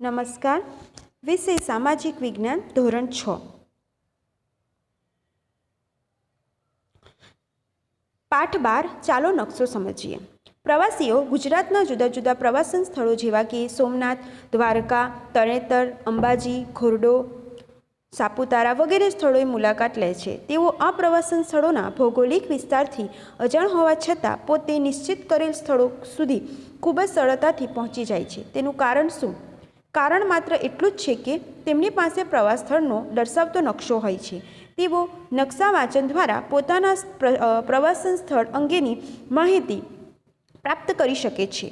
નમસ્કાર. વિષય સામાજિક વિજ્ઞાન ધોરણ છ. પાઠ બાર, ચાલો નકશો સમજીએ. પ્રવાસીઓ ગુજરાતના જુદા જુદા પ્રવાસન સ્થળો જેવા કે સોમનાથ, દ્વારકા તરણેતર અંબાજી ખોરડો સાપુતારા વગેરે સ્થળોએ મુલાકાત લે છે. તેઓ આ પ્રવાસન સ્થળોના ભૌગોલિક વિસ્તારથી અજાણ હોવા છતાં પોતે નિશ્ચિત કરેલ સ્થળો સુધી ખૂબ જ સરળતાથી પહોંચી જાય છે. તેનું કારણ શું? કારણ માત્ર એટલું જ છે કે તેમની પાસે પ્રવાસ સ્થળનો દર્શાવતો નકશો હોય છે. તેઓ નકશા વાંચન દ્વારા પોતાના પ્રવાસન સ્થળ અંગેની માહિતી પ્રાપ્ત કરી શકે છે.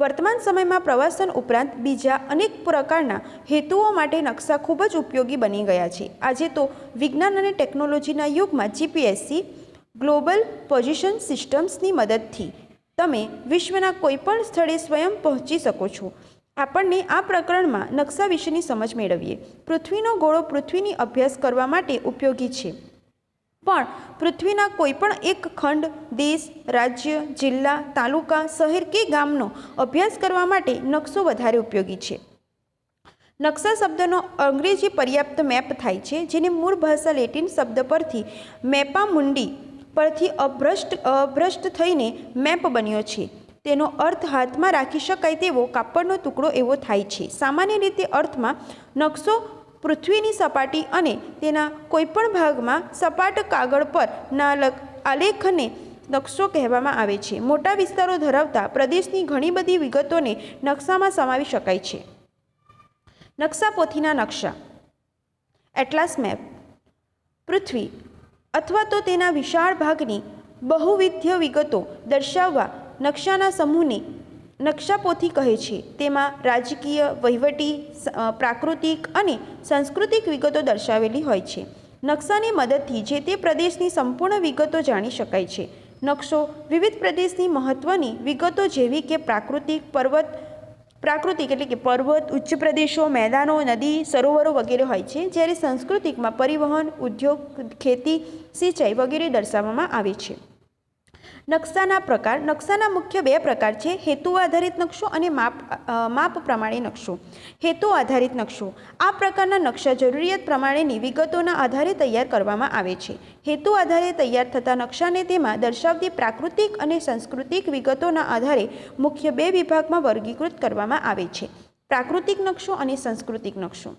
વર્તમાન સમયમાં પ્રવાસન ઉપરાંત બીજા અનેક પ્રકારના હેતુઓ માટે નકશા ખૂબ જ ઉપયોગી બની ગયા છે. આજે તો વિજ્ઞાન અને ટેકનોલોજીના યુગમાં જીપીએસસી, ગ્લોબલ પોઝિશન સિસ્ટમ્સની મદદથી તમે વિશ્વના કોઈપણ સ્થળે સ્વયં પહોંચી શકો છો. આપણને આ પ્રકરણમાં નકશા વિશેની સમજ મેળવીએ. પૃથ્વીનો ગોળો પૃથ્વીની અભ્યાસ કરવા માટે ઉપયોગી છે. પણ પૃથ્વીના કોઈપણ એક ખંડ, દેશ, રાજ્ય, જિલ્લા, તાલુકા, શહેર કે ગામનો અભ્યાસ કરવા માટે નકશો વધારે ઉપયોગી છે. નકશા શબ્દનો અંગ્રેજી પર્યાપ્ત મેપ થાય છે, જેને મૂળ ભાષા લેટિન શબ્દ પરથી મેપા મુંડી પરથી અભ્રષ્ટ અભ્રષ્ટ થઈને મેપ બન્યો છે. તેનો અર્થ હાથમાં રાખી શકાય તેવો કાપડનો ટુકડો એવો થાય છે. સામાન્ય રીતે અર્થમાં નકશો પૃથ્વીની સપાટી અને તેના કોઈપણ ભાગમાં સપાટ કાગળ પર નાલક લખ આલેખને નકશો કહેવામાં આવે છે. મોટા વિસ્તારો ધરાવતા પ્રદેશની ઘણી બધી વિગતોને નકશામાં સમાવી શકાય છે. નકશા પોથીના નકશા. Atlas map. પૃથ્વી અથવા તો તેના વિશાળ ભાગની બહુવિધ્ય વિગતો દર્શાવવા નકશાના સમૂહને નકશાપોથી કહે છે. તેમાં રાજકીય વહીવટી પ્રાકૃતિક અને સાંસ્કૃતિક વિગતો દર્શાવેલી હોય છે. નકશાની મદદથી જે તે પ્રદેશની સંપૂર્ણ વિગતો જાણી શકાય છે. નકશો વિવિધ પ્રદેશની મહત્ત્વની વિગતો જેવી કે પ્રાકૃતિક પર્વત, પ્રાકૃતિક એટલે કે પર્વત, ઉચ્ચ પ્રદેશો, મેદાનો, નદી, સરોવરો વગેરે હોય છે, જ્યારે સાંસ્કૃતિકમાં પરિવહન, ઉદ્યોગ, ખેતી, સિંચાઈ વગેરે દર્શાવવામાં આવે છે. નકશાના પ્રકાર, નકશાના મુખ્ય બે પ્રકાર છે, હેતુ આધારિત નકશો અને માપ માપ પ્રમાણે નકશો. હેતુ આધારિત નકશો. આ પ્રકારના નકશા જરૂરિયાત પ્રમાણેની વિગતોના આધારે તૈયાર કરવામાં આવે છે. હેતુ આધારે તૈયાર થતા નકશાને તેમાં દર્શાવતી પ્રાકૃતિક અને સાંસ્કૃતિક વિગતોના આધારે મુખ્ય બે વિભાગમાં વર્ગીકૃત કરવામાં આવે છે. પ્રાકૃતિક નકશો અને સાંસ્કૃતિક નકશો.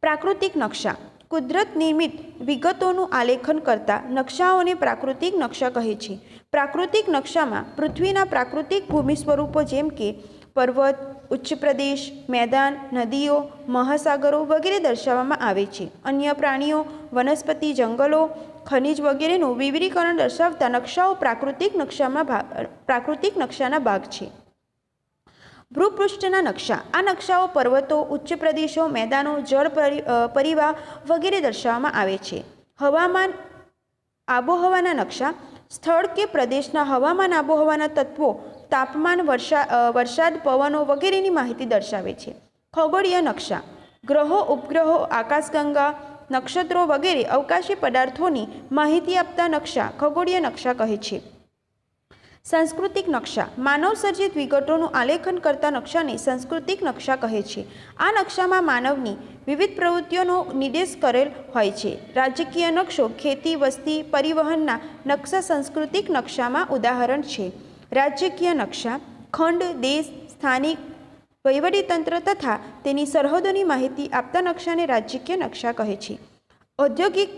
પ્રાકૃતિક નકશા. કુદરત નિર્મિત વિગતોનું આલેખન કરતા નકશાઓને પ્રાકૃતિક નકશા કહે છે. પ્રાકૃતિક નકશામાં પૃથ્વીના પ્રાકૃતિક ભૂમિ સ્વરૂપો જેમ કે પર્વત, ઉચ્ચ પ્રદેશ, મેદાન, નદીઓ, મહાસાગરો વગેરે દર્શાવવામાં આવે છે. અન્ય પ્રાણીઓ, વનસ્પતિ, જંગલો, ખનિજ વગેરેનું વિવરીકરણ દર્શાવતા નકશાઓ પ્રાકૃતિક નકશામાં ભાગ પ્રાકૃતિક નકશાના ભાગ છે. ભૂપૃષ્ઠના નકશા. આ નકશાઓ પર્વતો ઉચ્ચ પ્રદેશો મેદાનો જળ પરી- અ, વગેરે દર્શાવવામાં આવે છે. હવામાન આબોહવાના નકશા. સ્થળ કે પ્રદેશના હવામાન આબોહવાના તત્વો તાપમાન વર્ષા વરસાદ પવનો વગેરેની માહિતી દર્શાવે છે. ખગોળીય નકશા. ગ્રહો ઉપગ્રહો આકાશગંગા નક્ષત્રો વગેરે અવકાશી પદાર્થોની માહિતી આપતા નકશા ખગોળીય નકશા કહે છે. સાંસ્કૃતિક નકશા. માનવ સર્જિત વિગતોનું આલેખન કરતા નકશાને સાંસ્કૃતિક નકશા કહે છે. આ નકશામાં માનવની વિવિધ પ્રવૃત્તિઓનો નિર્દેશ કરેલ હોય છે. રાજકીય નકશો ખેતી, વસ્તી, પરિવહનના નકશા સાંસ્કૃતિક નકશામાં ઉદાહરણ છે. રાજકીય નકશા, ખંડ, દેશ, સ્થાનિક, વહીવટીતંત્ર તથા તેની સરહદોની માહિતી આપતા નકશાને રાજકીય નકશા કહે છે. ઔદ્યોગિક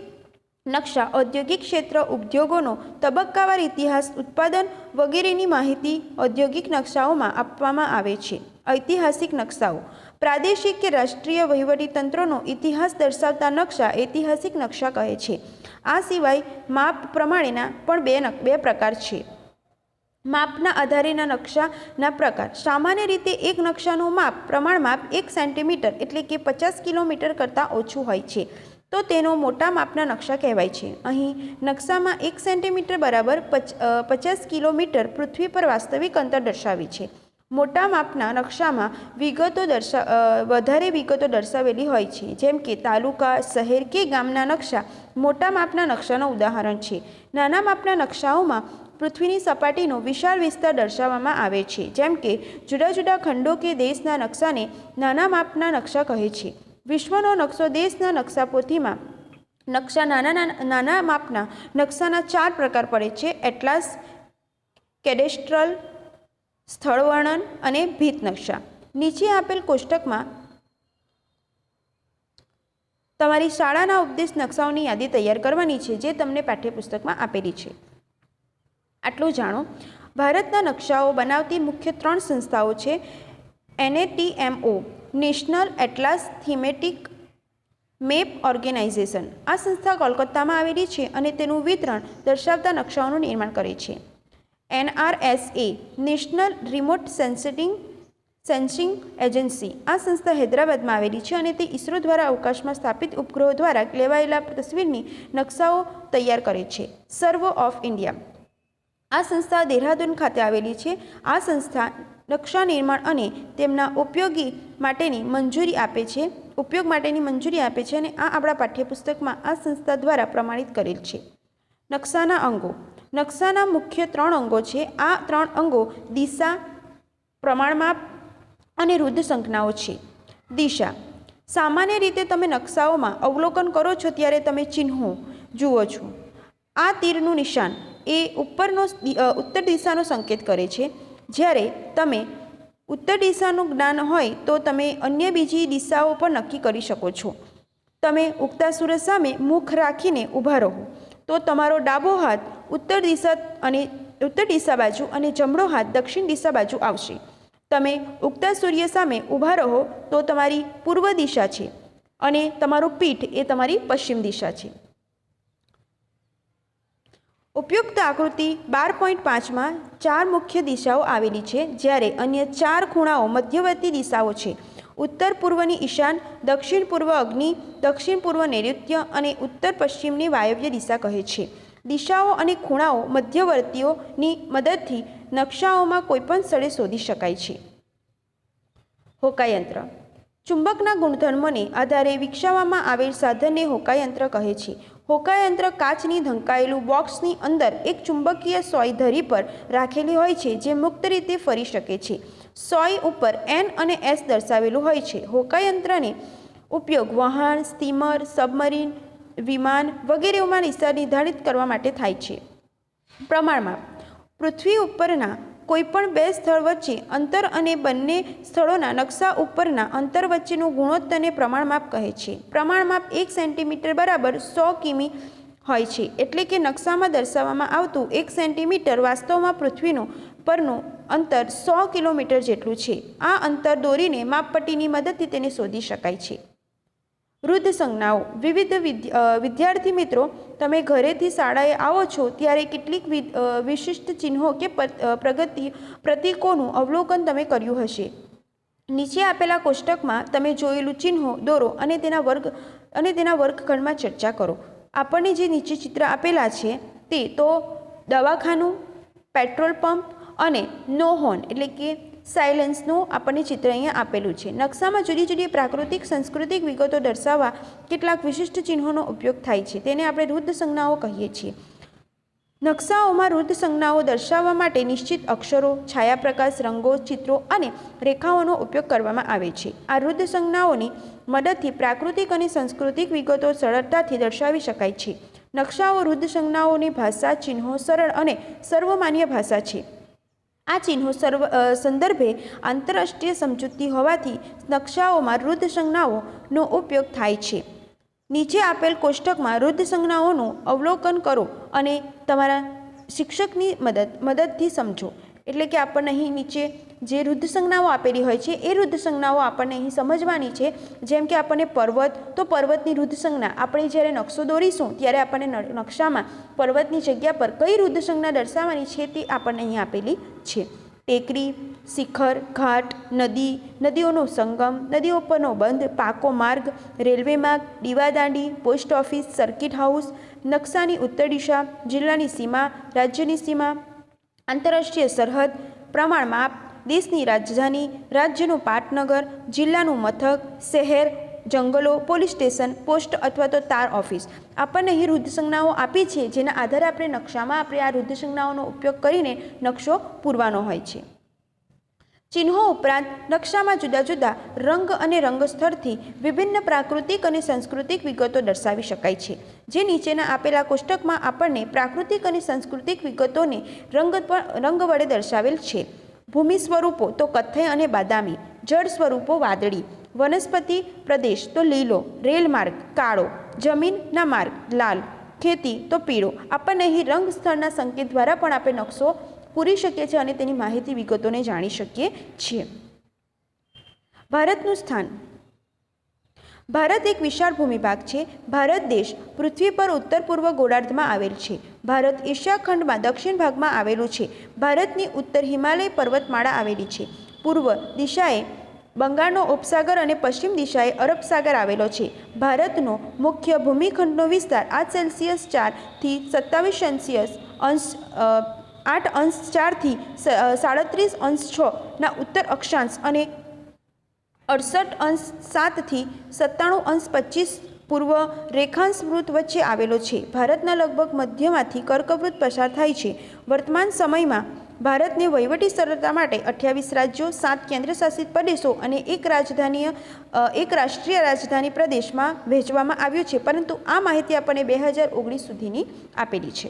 નકશા, ઔદ્યોગિક ક્ષેત્ર, ઉદ્યોગોનો તબક્કાવાર ઇતિહાસ, ઉત્પાદન વગેરેની માહિતી ઔદ્યોગિક નકશાઓમાં આપવામાં આવે છે. ઐતિહાસિક નકશાઓ. પ્રાદેશિક કે રાષ્ટ્રીય વહીવટીતંત્રોનો ઇતિહાસ દર્શાવતા નકશા ઐતિહાસિક નકશા કહે છે. આ સિવાય માપ પ્રમાણેના પણ બે બે પ્રકાર છે. માપના આધારેના નકશાના પ્રકાર. સામાન્ય રીતે એક નકશાનું માપ પ્રમાણ માપ એક સેન્ટીમીટર એટલે કે પચાસ કિલોમીટર કરતાં ઓછું હોય છે. તો તેનો મોટા માપના નકશા કહેવાય છે. અહીં નકશામાં એક સેન્ટીમીટર બરાબર પચ પચાસ કિલોમીટર પૃથ્વી પર વાસ્તવિક અંતર દર્શાવી છે. મોટા માપના નકશામાં વિગતો દર્શા વધારે વિગતો દર્શાવેલી હોય છે. જેમ કે તાલુકા, શહેર કે ગામના નકશા મોટા માપના નકશાનું ઉદાહરણ છે. નાના માપના નકશાઓમાં પૃથ્વીની સપાટીનો વિશાળ વિસ્તાર દર્શાવવામાં આવે છે. જેમ કે જુદા જુદા ખંડો કે દેશના નકશાને નાના માપના નકશા કહે છે. વિશ્વનો નકશો દેશના નકશાપોથીમાં, નકશા નાના નાના માપના નકશાના ચાર પ્રકાર પડે છે. એટલાસ, કેડેસ્ટ્રલ સ્થળ વર્ણન અને ભીત નકશા. નીચે આપેલ કોષ્ટકમાં તમારી શાળાના ઉપદેશ નકશાઓની યાદી તૈયાર કરવાની છે, જે તમને પાઠ્યપુસ્તકમાં આપેલી છે. આટલું જાણો. ભારતના નકશાઓ બનાવતી મુખ્ય ત્રણ સંસ્થાઓ છે. NATMO, national atlas thematic map organisation. આ સંસ્થા કોલકાતામાં આવેલી છે અને તેનું વિતરણ દર્શાવતા નકશાઓનું નિર્માણ કરે છે. NRSA, national remote સેન્સિટિંગ, sensing agency. આ સંસ્થા હૈદરાબાદમાં આવેલી છે અને તે ઇસરો દ્વારા અવકાશમાં સ્થાપિત ઉપગ્રહો દ્વારા લેવાયેલા તસવીરની નકશાઓ તૈયાર કરે છે. Survey of India. આ સંસ્થા દેહરાદૂન ખાતે આવેલી છે. આ સંસ્થા નકશા નિર્માણ અને તેમના ઉપયોગી માટેની મંજૂરી આપે છે. ઉપયોગ માટેની મંજૂરી આપે છે અને આ આપણા પાઠ્યપુસ્તકમાં આ સંસ્થા દ્વારા પ્રમાણિત કરેલ છે. નકશાના અંગો. નકશાના મુખ્ય ત્રણ અંગો છે. આ ત્રણ અંગો દિશા, પ્રમાણમાપ અને રુદ્ધ સંજ્ઞાઓ છે. દિશા. સામાન્ય રીતે તમે નકશાઓમાં અવલોકન કરો છો ત્યારે તમે ચિહ્નો જુઓ છો. આ તીરનું નિશાન. એ ઉપરનો ઉત્તર દિશાનો સંકેત કરે છે. જ્યારે તમે ઉત્તર દિશાનું જ્ઞાન હોય તો તમે અન્ય બીજી દિશાઓ પણ નક્કી કરી શકો છો. તમે ઉગતા સૂરજ સામે મુખ રાખીને ઊભા રહો. તો તમારો ડાબો હાથ ઉત્તર દિશા અને ઉત્તર દિશા બાજુ અને જમણો હાથ દક્ષિણ દિશા બાજુ આવશે. તમે ઉગતા સૂર્ય સામે ઊભા રહો તો તમારી પૂર્વ દિશા છે અને તમારું પીઠ એ તમારી પશ્ચિમ દિશા છે. ઉપયુક્ત આકૃતિ બાર પોઈન્ટ પાંચમાં ચાર મુખ્ય દિશાઓ આવેલી છે, જ્યારે અન્ય ચાર ખૂણાઓ મધ્યવર્તી દિશાઓ છે. ઉત્તર પૂર્વની ઈશાન, દક્ષિણ પૂર્વ અગ્નિ, દક્ષિણ પૂર્વ નૈઋત્ય અને ઉત્તર પશ્ચિમની વાયવ્ય દિશા કહે છે. દિશાઓ અને ખૂણાઓ મધ્યવર્તીઓની મદદથી નકશાઓમાં કોઈપણ સ્થળે શોધી શકાય છે. હોકાયંત્ર. ચુંબકના ગુણધર્મોને આધારે વિકસાવવામાં આવેલ સાધનને હોકાયંત્ર કહે છે. હોકાયંત્ર કાચની ઢંકાયેલું બોક્સની અંદર એક ચુંબકીય સોય ધરી પર રાખેલી હોય છે, જે મુક્ત રીતે ફરી શકે છે. સોય ઉપર એન અને એસ દર્શાવેલું હોય છે. હોકાયંત્રને ઉપયોગ વહાણ સ્ટીમર, સબમરીન, વિમાન વગેરેમાં દિશા નિર્ધારિત કરવા માટે થાય છે. પ્રમાણમાં પૃથ્વી ઉપરના કોઈપણ બે સ્થળ વચ્ચે અંતર અને બંને સ્થળોના નકશા ઉપરના અંતર વચ્ચેનું ગુણોત્તરને પ્રમાણમાપ કહે છે. પ્રમાણમાપ એક સેન્ટીમીટર બરાબર સો કિમી હોય છે, એટલે કે નકશામાં દર્શાવવામાં આવતું એક સેન્ટીમીટર વાસ્તવમાં પૃથ્વીનું પરનું અંતર સો કિલોમીટર જેટલું છે. આ અંતર દોરીને માપપટ્ટીની મદદથી તેને શોધી શકાય છે. વૃદ્ધ સંજ્ઞાઓ વિવિધ વિદ્ય- વિદ્યાર્થી મિત્રો, તમે ઘરેથી શાળાએ આવો છો ત્યારે કેટલીક વિશિષ્ટ ચિહ્નો કે પ્રગતિ, પ્રતીકોનું અવલોકન તમે કર્યું હશે. નીચે આપેલા કોષ્ટકમાં તમે જોયેલું ચિહ્નો, દોરો અને તેના વર્ગ, અને તેના વર્ગખંડમાં ચર્ચા કરો. આપણને જે નીચે ચિત્ર આપેલા છે તે તો દવાખાનું, પેટ્રોલ પંપ અને નો હોર્ન એટલે કે સાયલેન્સનું આપણને ચિત્ર અહીંયા આપેલું છે. નકશામાં જુદી જુદી પ્રાકૃતિક, સાંસ્કૃતિક વિગતો દર્શાવવા કેટલાક વિશિષ્ટ ચિહ્નોનો ઉપયોગ થાય છે. તેને આપણે રુદ્ધ સંજ્ઞાઓ કહીએ છીએ. નકશાઓમાં રુદ્ધ સંજ્ઞાઓ દર્શાવવા માટે નિશ્ચિત અક્ષરો, છાયાપ્રકાશ, રંગો, ચિત્રો અને રેખાઓનો ઉપયોગ કરવામાં આવે છે. આ રુદ્ધ સંજ્ઞાઓની મદદથી પ્રાકૃતિક અને સાંસ્કૃતિક વિગતો સરળતાથી દર્શાવી શકાય છે. નકશાઓ રુદ્ધ સંજ્ઞાઓની ભાષા, ચિહ્નો સરળ અને સર્વમાન્ય ભાષા છે. આ ચિહ્નો સર્વ સંદર્ભે આંતરરાષ્ટ્રીય સમજૂતી હોવાથી નકશાઓમાં રુદ્ધ સંજ્ઞાઓનો ઉપયોગ થાય છે. નીચે આપેલ કોષ્ટકમાં રુદ્ધ સંજ્ઞાઓનું અવલોકન કરો અને તમારા શિક્ષકની મદદ, મદદથી સમજો. એટલે કે આપણને અહીં નીચે જે રુદ્ધ સંજ્ઞાઓ આપેલી હોય છે, એ રુદ્ધ સંજ્ઞાઓ આપણને અહીં સમજવાની છે. જેમ કે આપણને પર્વત, તો પર્વતની રુદ્ધ સંજ્ઞા આપણે જ્યારે નકશો દોરીશું, ત્યારે આપણને નકશામાં પર્વતની જગ્યા પર કઈ રુદ્ધ સંજ્ઞા દર્શાવવાની છે તે આપણને અહીં આપેલી છે. ટેકરી, શિખર, ઘાટ, નદી, નદીઓનો સંગમ, નદીઓ પરનો બંધ, પાકો માર્ગ, રેલવે માર્ગ, દીવાદાંડી, પોસ્ટ ઓફિસ, સર્કિટ હાઉસ, નકશાની ઉત્તર દિશા, જિલ્લાની સીમા, રાજ્યની સીમા આંતરરાષ્ટ્રીય સરહદ પ્રમાણ માપ દેશની રાજધાની, રાજ્યનું પાટનગર, જિલ્લાનું મથક, શહેર, જંગલો, પોલીસ સ્ટેશન, પોસ્ટ અથવા તો તાર ઓફિસ. આપણને અહીં વૃદ્ધ સંજ્ઞાઓ આપી છે, જેના આધારે આપણે નકશામાં આપણે આ સંજ્ઞાઓનો ઉપયોગ કરીને નકશો પૂરવાનો હોય છે. ચિહ્નો ઉપરાંત, નકશામાં જુદા જુદા રંગ અને રંગસ્થળથી વિભિન્ન પ્રાકૃતિક અને સાંસ્કૃતિક વિગતો દર્શાવી શકાય છે. જે નીચેના આપેલા કોષ્ટકમાં આપણને પ્રાકૃતિક અને સાંસ્કૃતિક વિગતોને રંગ રંગ વડે દર્શાવેલ છે. ભૂમિ સ્વરૂપો તો કથ્થઈ અને બાદામી, જળ સ્વરૂપો વાદળી, વનસ્પતિ પ્રદેશ તો લીલો, રેલ માર્ગ કાળો જમીનના માર્ગ લાલ, ખેતી તો પીળો. આપણને અહીં રંગ સ્થળના સંકેત દ્વારા પણ આપણે નકશો પૂરી શકીએ છીએ અને તેની માહિતી વિગતોને જાણી શકીએ છીએ. ભારતનું સ્થાન ભારત એક વિશાળ ભૂમિભાગ છે. ભારત દેશ પૃથ્વી પર ઉત્તર પૂર્વ ગોળાર્ધમાં આવેલ છે. ભારત એશિયા ખંડમાં દક્ષિણ ભાગમાં આવેલું છે. ભારતની ઉત્તર હિમાલય પર્વતમાળા આવેલી છે. પૂર્વ દિશાએ બંગાળનો ઉપસાગર અને પશ્ચિમ દિશાએ અરબ સાગર આવેલો છે. ભારતનો મુખ્ય ભૂમિખંડનો વિસ્તાર આઠ સેલ્સિયસ ચારથી સત્તાવીસ સેલ્સિયસ અંશ આઠ અંશ ચારથી સાડત્રીસ અંશ છના ઉત્તર અક્ષાંશ અને અડસઠ અંશ સાતથી સત્તાણું અંશ પચીસ પૂર્વ રેખાંશ વૃત્ત વચ્ચે આવેલો છે. ભારતના લગભગ મધ્યમાંથી કર્કવૃત્ત પસાર થાય છે. વર્તમાન સમયમાં ભારતને વહીવટી સરળતા માટે અઠ્યાવીસ રાજ્યો, સાત કેન્દ્રશાસિત પ્રદેશો અને એક રાજધાની એક રાષ્ટ્રીય રાજધાની પ્રદેશમાં વહેંચવામાં આવ્યું છે. પરંતુ આ માહિતી આપણને બે હજાર ઓગણીસ સુધીની આપેલી છે.